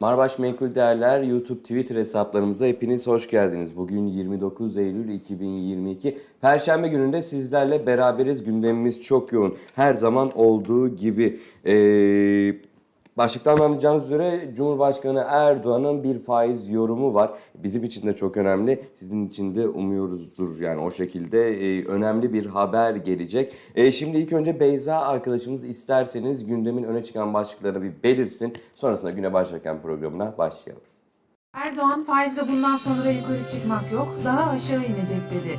Marbaş Menkul Değerler YouTube Twitter hesaplarımıza hepiniz hoş geldiniz. Bugün 29 Eylül 2022 Perşembe gününde sizlerle beraberiz. Gündemimiz çok yoğun. Her zaman olduğu gibi. Ee, başlıktan anlayacağınız üzere Cumhurbaşkanı Erdoğan'ın bir faiz yorumu var. Bizim için de çok önemli. Sizin için de umuyoruzdur. Yani o şekilde e, önemli bir haber gelecek. E, şimdi ilk önce Beyza arkadaşımız isterseniz gündemin öne çıkan başlıklarını bir belirsin. Sonrasında güne başlarken programına başlayalım. Erdoğan faizle bundan sonra yukarı çıkmak yok, daha aşağı inecek dedi.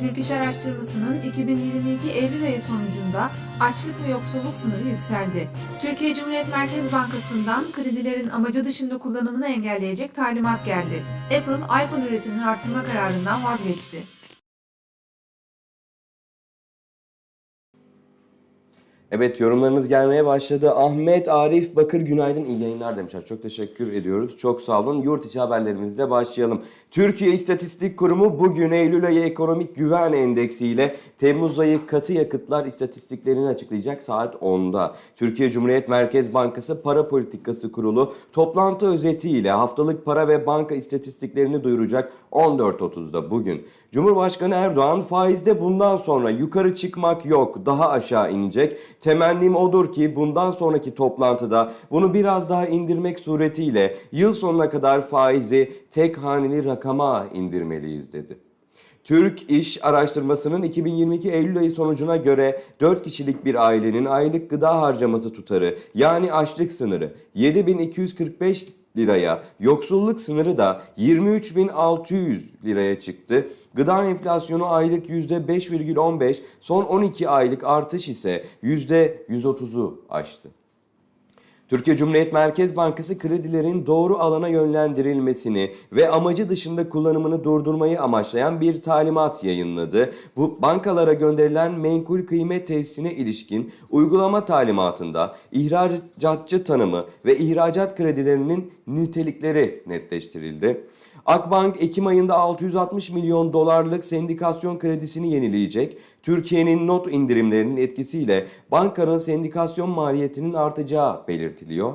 Türk İş Araştırması'nın 2022 Eylül ayı sonucunda açlık ve yoksulluk sınırı yükseldi. Türkiye Cumhuriyet Merkez Bankası'ndan kredilerin amacı dışında kullanımını engelleyecek talimat geldi. Apple, iPhone üretimini artırma kararından vazgeçti. Evet yorumlarınız gelmeye başladı. Ahmet Arif Bakır günaydın iyi yayınlar demişler. Çok teşekkür ediyoruz. Çok sağ olun. Yurt içi haberlerimizle başlayalım. Türkiye İstatistik Kurumu bugün Eylül ayı ekonomik güven endeksi ile Temmuz ayı katı yakıtlar istatistiklerini açıklayacak saat 10'da. Türkiye Cumhuriyet Merkez Bankası Para Politikası Kurulu toplantı özetiyle haftalık para ve banka istatistiklerini duyuracak 14.30'da bugün. Cumhurbaşkanı Erdoğan faizde bundan sonra yukarı çıkmak yok daha aşağı inecek. Temennim odur ki bundan sonraki toplantıda bunu biraz daha indirmek suretiyle yıl sonuna kadar faizi tek haneli rakama indirmeliyiz dedi. Türk İş Araştırması'nın 2022 Eylül ayı sonucuna göre 4 kişilik bir ailenin aylık gıda harcaması tutarı yani açlık sınırı 7245 liraya, yoksulluk sınırı da 23.600 liraya çıktı. Gıda enflasyonu aylık %5,15, son 12 aylık artış ise %130'u aştı. Türkiye Cumhuriyet Merkez Bankası kredilerin doğru alana yönlendirilmesini ve amacı dışında kullanımını durdurmayı amaçlayan bir talimat yayınladı. Bu bankalara gönderilen menkul kıymet tesisine ilişkin uygulama talimatında ihracatçı tanımı ve ihracat kredilerinin nitelikleri netleştirildi. Akbank Ekim ayında 660 milyon dolarlık sendikasyon kredisini yenileyecek. Türkiye'nin not indirimlerinin etkisiyle bankanın sendikasyon maliyetinin artacağı belirtiliyor.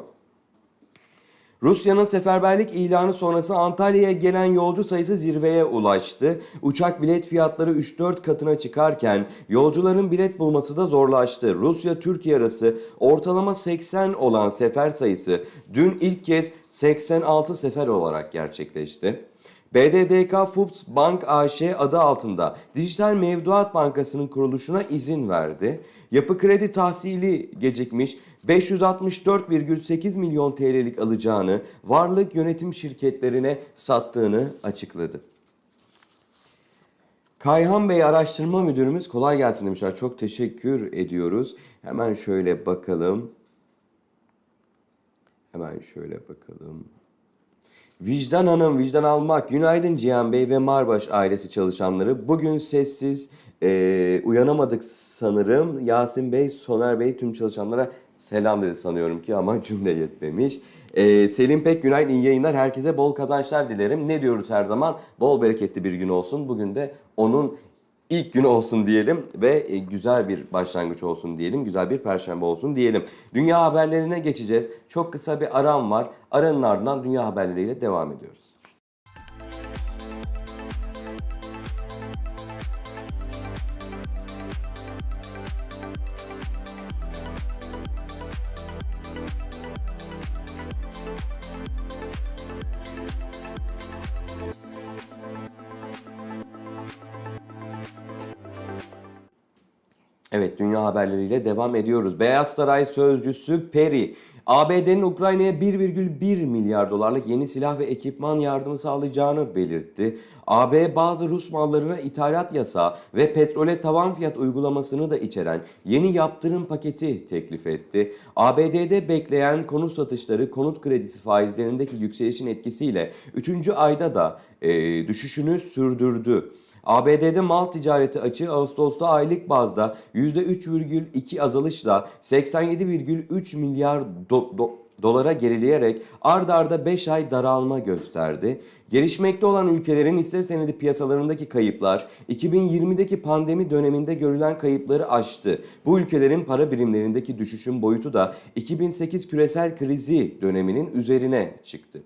Rusya'nın seferberlik ilanı sonrası Antalya'ya gelen yolcu sayısı zirveye ulaştı. Uçak bilet fiyatları 3-4 katına çıkarken yolcuların bilet bulması da zorlaştı. Rusya-Türkiye arası ortalama 80 olan sefer sayısı dün ilk kez 86 sefer olarak gerçekleşti. BDDK Foods Bank AŞ adı altında Dijital Mevduat Bankası'nın kuruluşuna izin verdi. Yapı kredi tahsili gecikmiş 564,8 milyon TL'lik alacağını varlık yönetim şirketlerine sattığını açıkladı. Kayhan Bey araştırma müdürümüz kolay gelsin demişler. Çok teşekkür ediyoruz. Hemen şöyle bakalım. Hemen şöyle bakalım. Vicdan Hanım, vicdan almak. Günaydın Cihan Bey ve Marbaş ailesi çalışanları. Bugün sessiz e, uyanamadık sanırım. Yasin Bey, Soner Bey tüm çalışanlara selam dedi sanıyorum ki ama cümle yetmemiş. E, Selim Pek günaydın, iyi yayınlar. Herkese bol kazançlar dilerim. Ne diyoruz her zaman? Bol bereketli bir gün olsun. Bugün de onun ilk günü olsun diyelim ve e, güzel bir başlangıç olsun diyelim. Güzel bir perşembe olsun diyelim. Dünya haberlerine geçeceğiz. Çok kısa bir aram var. Aranın ardından dünya haberleriyle devam ediyoruz. Evet dünya haberleriyle devam ediyoruz. Beyaz Saray sözcüsü Perry, ABD'nin Ukrayna'ya 1,1 milyar dolarlık yeni silah ve ekipman yardımı sağlayacağını belirtti. AB bazı Rus mallarına ithalat yasağı ve petrole tavan fiyat uygulamasını da içeren yeni yaptırım paketi teklif etti. ABD'de bekleyen konut satışları konut kredisi faizlerindeki yükselişin etkisiyle 3. ayda da e, düşüşünü sürdürdü. ABD'de mal ticareti açığı Ağustos'ta aylık bazda %3,2 azalışla 87,3 milyar do- do- dolara gerileyerek ard arda 5 ay daralma gösterdi. Gelişmekte olan ülkelerin hisse senedi piyasalarındaki kayıplar 2020'deki pandemi döneminde görülen kayıpları aştı. Bu ülkelerin para birimlerindeki düşüşün boyutu da 2008 küresel krizi döneminin üzerine çıktı.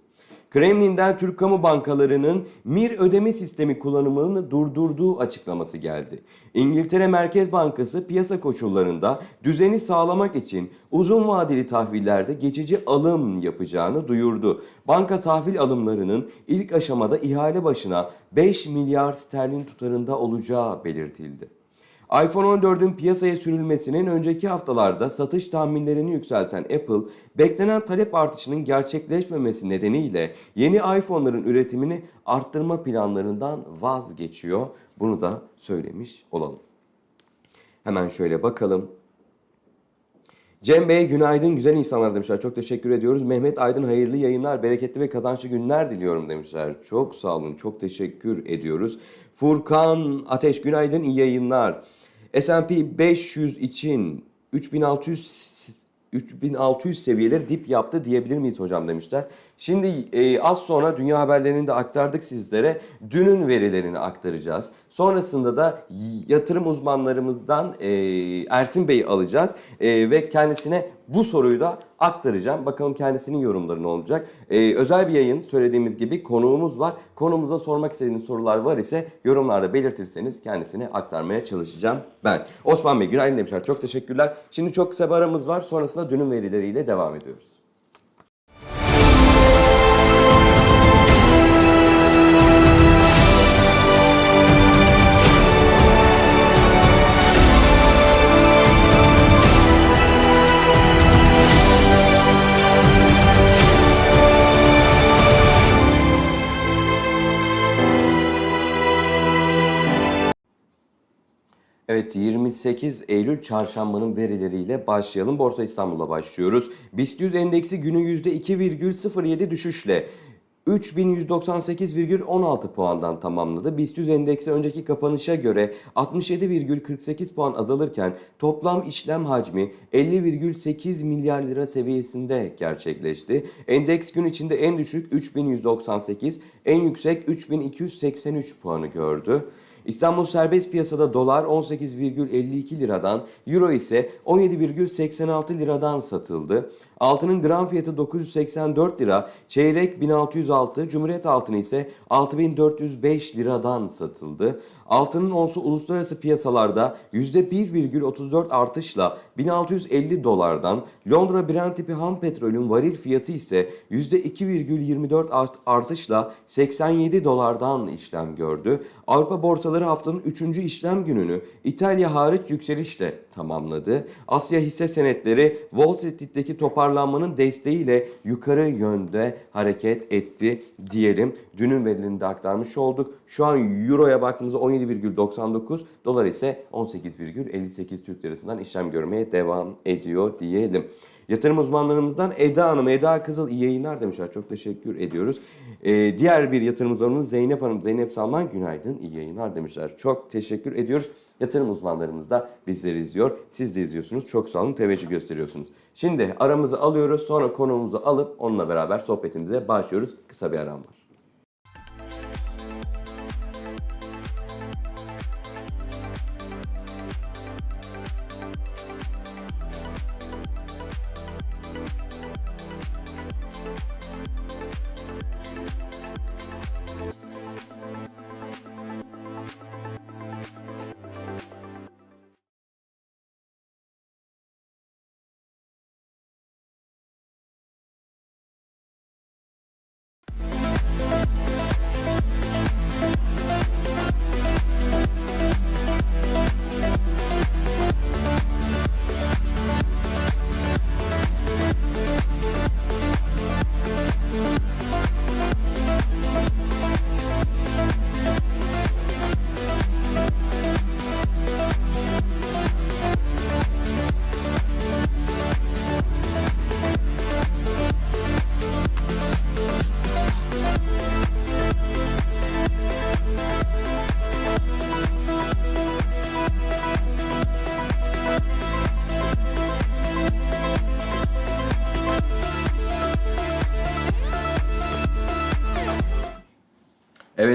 Kremlin'den Türk kamu bankalarının MIR ödeme sistemi kullanımını durdurduğu açıklaması geldi. İngiltere Merkez Bankası piyasa koşullarında düzeni sağlamak için uzun vadeli tahvillerde geçici alım yapacağını duyurdu. Banka tahvil alımlarının ilk aşamada ihale başına 5 milyar sterlin tutarında olacağı belirtildi iPhone 14'ün piyasaya sürülmesinin önceki haftalarda satış tahminlerini yükselten Apple, beklenen talep artışının gerçekleşmemesi nedeniyle yeni iPhone'ların üretimini arttırma planlarından vazgeçiyor. Bunu da söylemiş olalım. Hemen şöyle bakalım. Cem Bey günaydın güzel insanlar demişler. Çok teşekkür ediyoruz. Mehmet Aydın hayırlı yayınlar, bereketli ve kazançlı günler diliyorum demişler. Çok sağ olun, çok teşekkür ediyoruz. Furkan Ateş günaydın, iyi yayınlar. S&P 500 için 3600 3600 seviyeleri dip yaptı diyebilir miyiz hocam demişler. Şimdi e, az sonra dünya haberlerini de aktardık sizlere. Dünün verilerini aktaracağız. Sonrasında da yatırım uzmanlarımızdan e, Ersin Bey'i alacağız. E, ve kendisine bu soruyu da aktaracağım. Bakalım kendisinin yorumları ne olacak. E, özel bir yayın söylediğimiz gibi konuğumuz var. Konumuza sormak istediğiniz sorular var ise yorumlarda belirtirseniz kendisine aktarmaya çalışacağım ben. Osman Bey günaydın demişler. Çok teşekkürler. Şimdi çok kısa bir aramız var. Sonrasında dünün verileriyle devam ediyoruz. Evet 28 Eylül çarşambanın verileriyle başlayalım. Borsa İstanbul'la başlıyoruz. BIST 100 endeksi günü %2,07 düşüşle 3198,16 puandan tamamladı. BIST 100 endeksi önceki kapanışa göre 67,48 puan azalırken toplam işlem hacmi 50,8 milyar lira seviyesinde gerçekleşti. Endeks gün içinde en düşük 3198, en yüksek 3283 puanı gördü. İstanbul serbest piyasada dolar 18,52 liradan, euro ise 17,86 liradan satıldı. Altının gram fiyatı 984 lira, çeyrek 1606, Cumhuriyet altını ise 6405 liradan satıldı. Altının onsu uluslararası piyasalarda %1,34 artışla 1650 dolardan, Londra Brent tipi ham petrolün varil fiyatı ise %2,24 art- artışla 87 dolardan işlem gördü. Avrupa borsaları haftanın 3. işlem gününü İtalya hariç yükselişle tamamladı. Asya hisse senetleri Wall Street'teki toparlanmanın desteğiyle yukarı yönde hareket etti diyelim. Dünün verilerini de aktarmış olduk. Şu an Euro'ya baktığımızda 17,99, dolar ise 18,58 Türk lirasından işlem görmeye devam ediyor diyelim. Yatırım uzmanlarımızdan Eda Hanım, Eda Kızıl iyi yayınlar demişler. Çok teşekkür ediyoruz. Ee, diğer bir yatırım uzmanımız Zeynep Hanım, Zeynep Salman günaydın, iyi yayınlar demişler. Çok teşekkür ediyoruz. Yatırım uzmanlarımız da bizleri izliyor. Siz de izliyorsunuz. Çok sağ olun, teveccüh gösteriyorsunuz. Şimdi aramızı alıyoruz. Sonra konuğumuzu alıp onunla beraber sohbetimize başlıyoruz. Kısa bir aram var.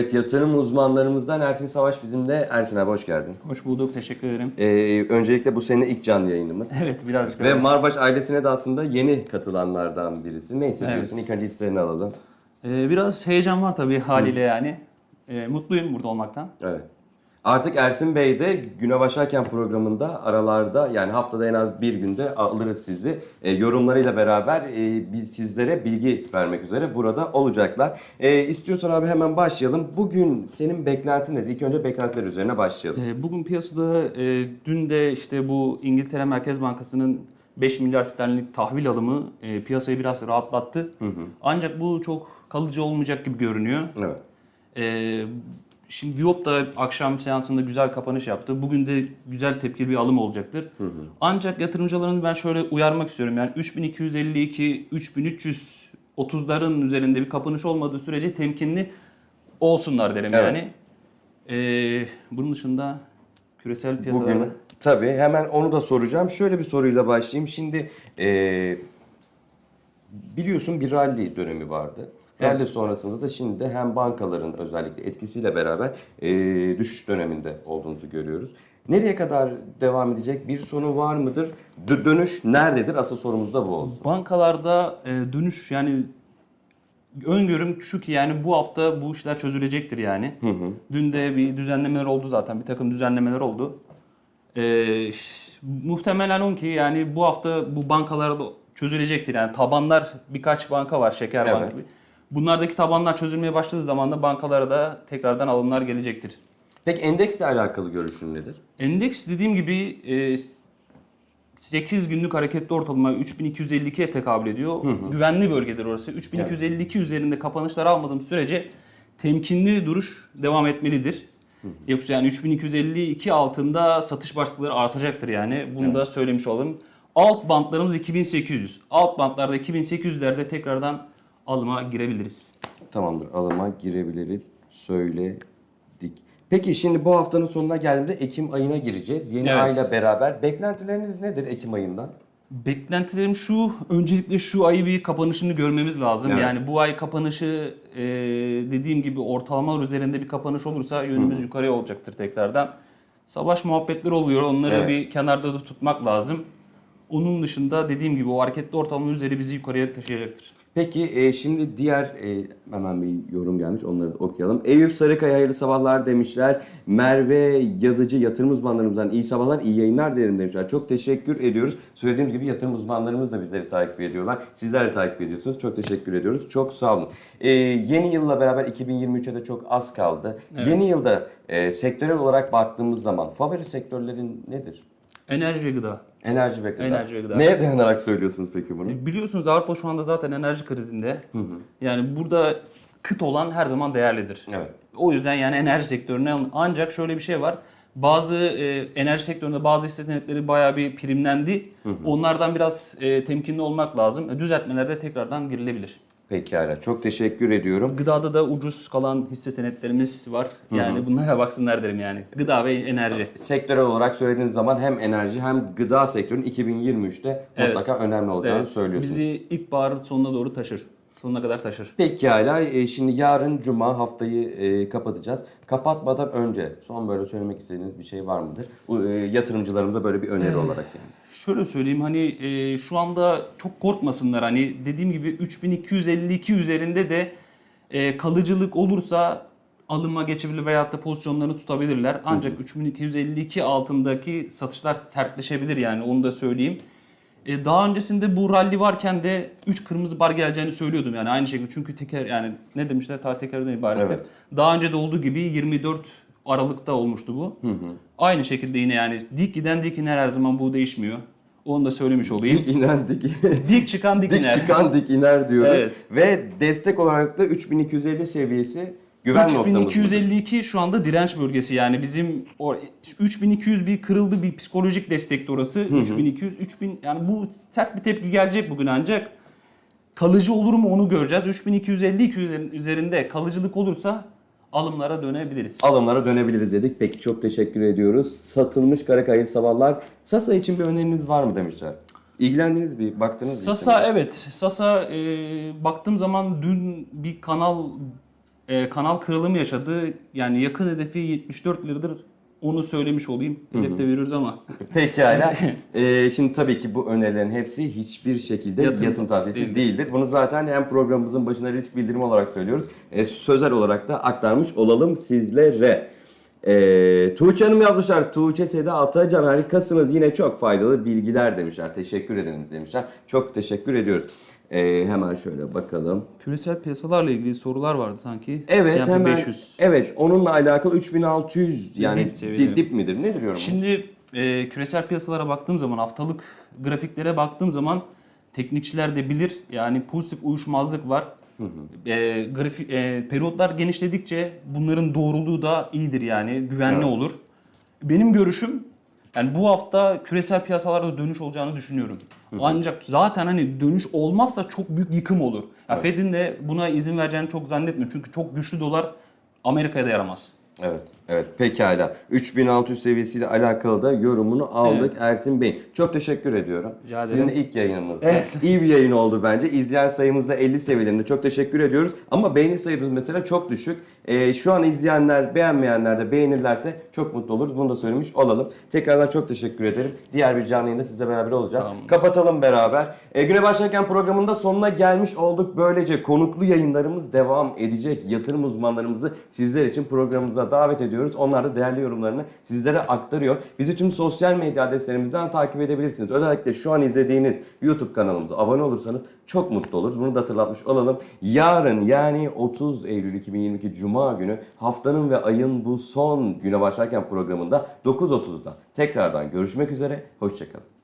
Evet yatırım uzmanlarımızdan Ersin Savaş bizimle. Ersin abi hoş geldin. Hoş bulduk, teşekkür ederim. Ee, öncelikle bu senin ilk canlı yayınımız. Evet, birazcık Ve öyle. Marbaş ailesine de aslında yeni katılanlardan birisi. Ne hissediyorsun? Evet. İlk önce hislerini alalım. Ee, biraz heyecan var tabii haliyle yani. Ee, mutluyum burada olmaktan. Evet. Artık Ersin Bey de Güne Başlarken programında aralarda yani haftada en az bir günde alırız sizi. E, yorumlarıyla beraber e, biz sizlere bilgi vermek üzere burada olacaklar. E, istiyorsan abi hemen başlayalım. Bugün senin beklentin nedir? İlk önce beklentiler üzerine başlayalım. Ee, bugün piyasada e, dün de işte bu İngiltere Merkez Bankası'nın 5 milyar sterlinlik tahvil alımı e, piyasayı biraz rahatlattı. Ancak bu çok kalıcı olmayacak gibi görünüyor. Evet. Ee, şimdi Viyop da akşam seansında güzel kapanış yaptı. Bugün de güzel tepkili bir alım olacaktır. Ancak yatırımcıların ben şöyle uyarmak istiyorum. Yani 3252 3330'ların üzerinde bir kapanış olmadığı sürece temkinli olsunlar derim Evet. yani. Ee, bunun dışında küresel piyasalarda Bugün tabii hemen onu da soracağım. Şöyle bir soruyla başlayayım. Şimdi e, biliyorsun bir rally dönemi vardı. Rally sonrasında da şimdi de hem bankaların özellikle etkisiyle beraber e, düşüş döneminde olduğumuzu görüyoruz. Nereye kadar devam edecek? Bir sonu var mıdır? Dö- dönüş nerededir? Asıl sorumuz da bu olsun. Bankalarda e, dönüş yani öngörüm şu ki yani bu hafta bu işler çözülecektir yani. Dün de bir düzenlemeler oldu zaten. Bir takım düzenlemeler oldu. E, ş- muhtemelen on ki yani bu hafta bu bankalarda çözülecektir. Yani tabanlar birkaç banka var. Şeker Evet. Bank. Bunlardaki tabanlar çözülmeye başladığı zaman da bankalara da tekrardan alımlar gelecektir. Peki endeksle alakalı görüşün nedir? Endeks dediğim gibi e, 8 günlük hareketli ortalama 3252'ye tekabül ediyor. Güvenli bölgedir orası. 3252 üzerinde kapanışlar almadığım sürece temkinli duruş devam etmelidir. Yoksa yani 3252 altında satış başlıkları artacaktır yani. Bunu da söylemiş olalım. Alt bantlarımız 2800. Alt bantlarda 2800'lerde tekrardan alıma girebiliriz. Tamamdır alıma girebiliriz. Söyledik. Peki şimdi bu haftanın sonuna geldiğimde Ekim ayına gireceğiz. Yeni Evet. ayla beraber. Beklentileriniz nedir Ekim ayından? Beklentilerim şu, öncelikle şu ayı bir kapanışını görmemiz lazım. Evet. Yani bu ay kapanışı e, dediğim gibi ortalamalar üzerinde bir kapanış olursa yönümüz yukarıya olacaktır tekrardan. Savaş muhabbetleri oluyor, onları Evet. bir kenarda da tutmak lazım. Onun dışında dediğim gibi o hareketli ortalama üzeri bizi yukarıya taşıyacaktır. Peki e, şimdi diğer e, hemen bir yorum gelmiş onları da okuyalım. Eyüp Sarıkaya hayırlı sabahlar demişler. Merve Yazıcı yatırım uzmanlarımızdan iyi sabahlar iyi yayınlar derim demişler. Çok teşekkür ediyoruz. Söylediğimiz gibi yatırım uzmanlarımız da bizleri takip ediyorlar. Sizler de takip ediyorsunuz. Çok teşekkür ediyoruz. Çok sağ olun. E, yeni yılla beraber 2023'e de çok az kaldı. Yeni yılda e, sektörel olarak baktığımız zaman favori sektörlerin nedir? Enerji ve gıda. Enerji ve gıda. Enerji ve gıda. Neye dayanarak söylüyorsunuz peki bunu? E, Biliyorsunuz Avrupa şu anda zaten enerji krizinde. Yani burada kıt olan her zaman değerlidir. Evet. O yüzden yani enerji sektörüne alın. Ancak şöyle bir şey var. Bazı e, enerji sektöründe bazı hisse senetleri bayağı bir primlendi. Onlardan biraz e, temkinli olmak lazım. E, düzeltmelerde tekrardan girilebilir. Pekala. Çok teşekkür ediyorum. Gıdada da ucuz kalan hisse senetlerimiz var. Yani bunlara baksınlar derim yani. Gıda ve enerji. sektörel olarak söylediğiniz zaman hem enerji hem gıda sektörünün 2023'te Evet. mutlaka önemli olacağını Evet, söylüyorsunuz. bizi ilkbahar sonuna doğru taşır. Sonuna kadar taşır. Pekala. e, şimdi yarın cuma haftayı e, kapatacağız. Kapatmadan önce son böyle söylemek istediğiniz bir şey var mıdır? E, yatırımcılarımıza böyle bir öneri olarak yani. Şöyle söyleyeyim hani e, şu anda çok korkmasınlar hani dediğim gibi 3252 üzerinde de e, kalıcılık olursa alıma geçebilir veyahut da pozisyonlarını tutabilirler. Ancak 3252 altındaki satışlar sertleşebilir yani onu da söyleyeyim. E, daha öncesinde bu rally varken de 3 kırmızı bar geleceğini söylüyordum yani aynı şekilde çünkü teker yani ne demişler tarih tekerden ibarettir. Evet. Daha önce de olduğu gibi 24 Aralık'ta olmuştu bu. Aynı şekilde yine yani dik giden dik iner her zaman bu değişmiyor. Onu da söylemiş olayım. Dik inen dik, Dik çıkan dik, dik iner. çıkan dik iner diyoruz. Evet. Ve destek olarak da 3250 seviyesi güven noktamız. mıdır? 3252 şu anda direnç bölgesi yani bizim o 3200 bir kırıldı bir psikolojik destekti orası. 3200 3000 yani bu sert bir tepki gelecek bugün ancak kalıcı olur mu onu göreceğiz. 3252 üzerinde kalıcılık olursa alımlara dönebiliriz. alımlara dönebiliriz dedik. Peki çok teşekkür ediyoruz. Satılmış Karakay'ın sabahlar. Sasa için bir öneriniz var mı demişler. İlgilendiğiniz bir baktınız mı? Sasa evet. Sasa e, baktığım zaman dün bir kanal e, kanal kırılımı yaşadı. Yani yakın hedefi 74 liradır. Onu söylemiş olayım. Hedef de veriyoruz ama. Pekala. Ee, şimdi tabii ki bu önerilerin hepsi hiçbir şekilde yatırım, Yatırım tavsiyesi değildir. değildir. Bunu zaten hem programımızın başına risk bildirimi olarak söylüyoruz. E, sözel olarak da aktarmış olalım sizlere. Ee, Tuğçe Hanım yazmışlar. Tuğçe Seda Atacan harikasınız. Yine çok faydalı bilgiler demişler. Teşekkür ederiz demişler. Çok teşekkür ediyoruz. Ee, hemen şöyle bakalım. Küresel piyasalarla ilgili sorular vardı sanki. Evet S&P hemen. 500. Evet onunla alakalı 3600 yani Dip seviyeleri. dip, dip midir? Nedir yorumunuz? Şimdi e, küresel piyasalara baktığım zaman haftalık grafiklere baktığım zaman teknikçiler de bilir yani pozitif uyuşmazlık var. E, grafik e, periyotlar genişledikçe bunların doğruluğu da iyidir yani güvenli Evet. olur. Benim görüşüm yani bu hafta küresel piyasalarda dönüş olacağını düşünüyorum. Ancak zaten hani dönüş olmazsa çok büyük yıkım olur. Ya Fed'in de buna izin vereceğini çok zannetmiyorum. Çünkü çok güçlü dolar Amerika'ya da yaramaz. Evet, evet pekala. 3600 seviyesiyle alakalı da yorumunu aldık Ersin Bey. Çok teşekkür ediyorum. Rica Sizin ederim. ilk yayınımızda. Evet. İyi bir yayın oldu bence. İzleyen sayımız da 50 seviyelerinde. Çok teşekkür ediyoruz. Ama beğeni sayımız mesela çok düşük. Ee, şu an izleyenler, beğenmeyenler de beğenirlerse çok mutlu oluruz. Bunu da söylemiş olalım. Tekrardan çok teşekkür ederim. Diğer bir canlı yayında sizle beraber olacağız. Tamam. Kapatalım beraber. Ee, güne başlarken programında sonuna gelmiş olduk. Böylece konuklu yayınlarımız devam edecek. Yatırım uzmanlarımızı sizler için programımıza davet ediyoruz. Onlar da değerli yorumlarını sizlere aktarıyor. Bizi tüm sosyal medya adreslerimizden takip edebilirsiniz. Özellikle şu an izlediğiniz YouTube kanalımıza abone olursanız çok mutlu oluruz. Bunu da hatırlatmış olalım. Yarın yani 30 Eylül 2022 Cuma günü haftanın ve ayın bu son güne başlarken programında 9.30'da tekrardan görüşmek üzere. Hoşçakalın.